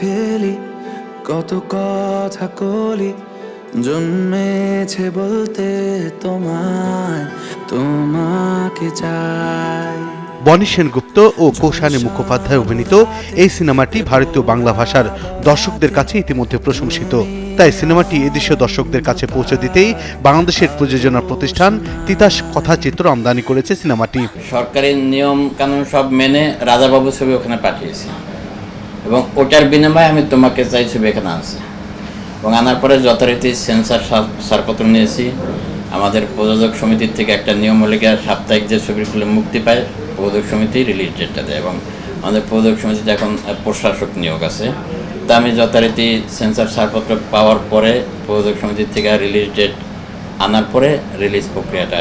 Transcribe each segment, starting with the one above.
ফেলি কত কথা কলি জন্মেছে বলতে তোমায় তোমাকে চাই। বনি সেনগুপ্ত ও কৌশানী মুখোপাধ্যায় অভিনীত এই সিনেমাটি ভারতীয় বাংলা ভাষার দর্শকদের কাছে ইতিমধ্যে প্রশংসিত। তাই সিনেমাটি এদেশীয় দর্শকদের কাছে পৌঁছে দিতেই বাংলাদেশের প্রযোজনা প্রতিষ্ঠান তিতাস কথাচিত্র আমদানি করেছে সিনেমাটি। সরকারের নিয়ম কানুন সব মেনে রাজাবাবু ছবি ওখানে পাঠিয়েছি। এবং ওটার বিনিময়ে আমি তোমাকে চাইছি এখানে আনছি। এবং আনার পরে যথারীতি সেন্সার ছাড়পত্র নিয়েছি। আমাদের প্রযোজক সমিতির থেকে একটা নিয়ম গিয়ে সাপ্তাহিক যে ছবিগুলো মুক্তি পায়, প্রযোজক সমিতি রিলিজ ডেটটা দেয় এবং আমাদের প্রযোজক সমিতিতে এখন প্রশাসক নিয়োগ আছে। তা আমি যথারীতি সেন্সার ছাড়পত্র পাওয়ার পরে প্রযোজক সমিতির থেকে রিলিজ ডেট আনার পরে রিলিজ প্রক্রিয়াটা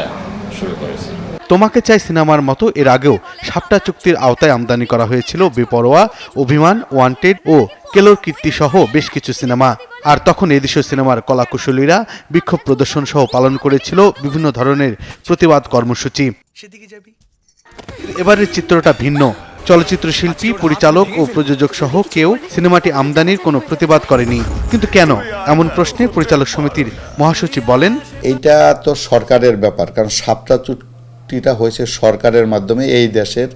শুরু করেছি। তোমাকে চাই সিনেমার মতো। এর আগেও সাতটা চুক্তির আওতায় আমদানি করা হয়েছিল বেপরোয়া অভিমান ওয়ান্টেড ও কেলোর কীর্তি সহ বেশ কিছু সিনেমা। আর তখন এদেশীয় সিনেমার কলাকুশলীরা বিক্ষোভ প্রদর্শন সহ পালন করেছিল বিভিন্ন ধরনের প্রতিবাদ কর্মসূচি। এবারের চিত্রটা ভিন্ন। চলচ্চিত্র শিল্পী পরিচালক ও প্রযোজক সহ কেউ সিনেমাটি আমদানির কোনো প্রতিবাদ করেনি। কিন্তু কেন? এমন প্রশ্নে পরিচালক সমিতির মহাসচিব বলেন এইটা তো সরকারের ব্যাপার কারণ সাপটা চুক্তিটা হয়েছে সরকারের মাধ্যমে এই দেশের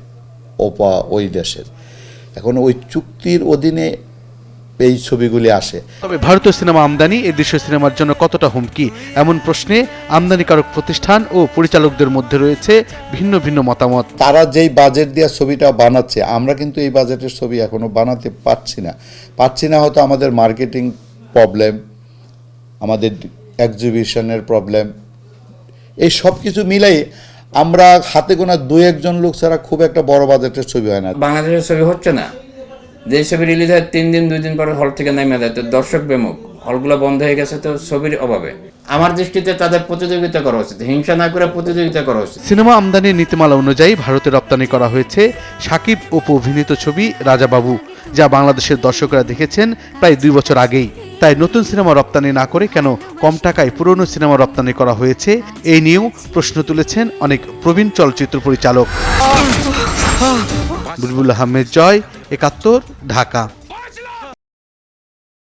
ওপা ওই দেশের। এখন ওই চুক্তির অধীনে এই ছবিগুলি আসে। তবে ভারতীয় সিনেমা আমদানি এ দেশীয় সিনেমার জন্য কতটা হুমকি? এমন প্রশ্নে আমদানিকারক প্রতিষ্ঠান ও পরিচালকদের মধ্যে রয়েছে ভিন্ন ভিন্ন মতামত। তারা যেই বাজেট দিয়ে ছবিটা বানাচ্ছে আমরা কিন্তু এই বাজেটের ছবি এখনও বানাতে পারছি না। পারছি না হয়তো আমাদের মার্কেটিং প্রবলেম আমাদের এক্সিবিশনের প্রবলেম এই সব কিছু মিলাই আমরা হাতে গোনা দু একজন লোক ছাড়া খুব একটা বড় বাজেটের ছবি হয় না। বাংলাদেশের ছবি হচ্ছে না। যে ছবি রিলিজ হয় তিন দিন দুই দিন পরে হল থেকে নেমে যায় তো দর্শক বেমুখ হলগুলো বন্ধ হয়ে গেছে তো ছবির অভাবে। আমার দৃষ্টিতে তাদের প্রতিযোগিতা করা উচিত হিংসা না করে প্রতিযোগিতা করা উচিত। সিনেমা আমদানির নীতিমালা অনুযায়ী ভারতে রপ্তানি করা হয়েছে সাকিব অপু অভিনীত ছবি রাজাবাবু যা বাংলাদেশের দর্শকরা দেখেছেন প্রায় দুই বছর আগেই। তাই নতুন সিনেমা রপ্তানি না করে কেন কম টাকায় পুরনো সিনেমা রপ্তানি করা হয়েছে, এই নিয়েও প্রশ্ন তুলেছেন অনেক প্রবীণ চলচ্চিত্র পরিচালক। বুলবুল আহমেদ, জয় একাত্তর, ঢাকা।